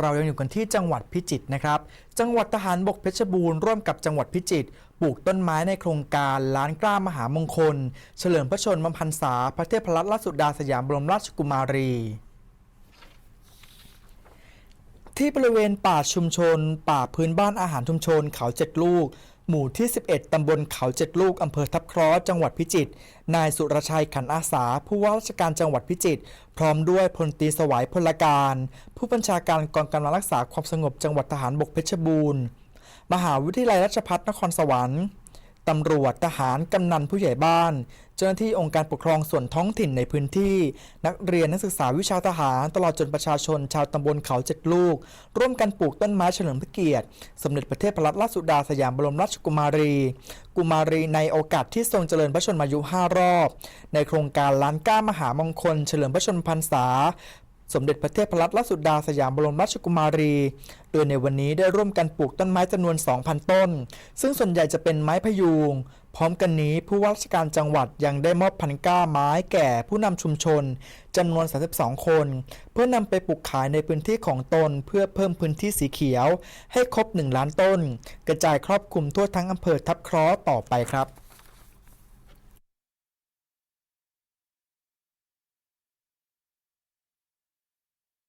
เรายังอยู่กันที่จังหวัดพิจิตรนะครับ จังหวัดทหารบกเพชรบูรณ์ร่วมกับจังหวัดพิจิตรปลูกต้นไม้ในโครงการล้านกล้ามหามงคล เฉลิมพระชนมพรรษา พระเทพรัตนราชสุดาสยามบรมราชกุมารี ที่บริเวณป่าชุมชน ป่าพื้นบ้านอาหารชุมชนเขาเจ็ดลูก หมู่ที่ 11 ตำบลเขาเจ็ดลูก อำเภอทับคราะห์จังหวัดพิจิตร นายสุรชัยขันอาสา ผู้ว่าราชการจังหวัดพิจิตร พร้อมด้วยพลตีสวัยพลการ ผู้บัญชาการกองกำลังรักษาความสงบจังหวัดทหารบกเพชรบูรณ์ มหาวิทยาลัยราชภัฏนครสวรรค์ ตำรวจทหารกำนันผู้ใหญ่บ้าน เจ้าหน้าที่องค์การปกครองส่วนท้องถิ่นในพื้นที่ นักเรียนนักศึกษาวิชาทหาร ตลอดจนประชาชนชาวตำบลเขาเจ็ดลูก ร่วมกันปลูกต้นไม้เฉลิมพระเกียรติ สมเด็จพระเทพรัตนราชสุดาสยามบรมราชกุมารี กุมารีในโอกาสที่ทรงเจริญพระชนมายุ 5 รอบ ในโครงการล้านก้ามหามงคล เฉลิมพระชนมพรรษา สมเด็จพระเทพรัตนราชสุดาสยามบรมราชกุมารี โดยในวันนี้ได้ร่วมกันปลูกต้นไม้จำนวน 2,000 ต้น ซึ่งส่วนใหญ่จะเป็นไม้พยูงพร้อมกันนี้ผู้ว่าราชการจังหวัดยังได้มอบพันก้าไม้แก่ผู้นำชุมชนจำนวน 32 คน เพื่อนำไปปลูกขายในพื้นที่ของตนเพื่อเพิ่มพื้นที่สีเขียว ให้ครบ 1 ล้านต้น กระจายครอบคลุมทั่วทั้งอำเภอทับคราะห์ต่อไปครับ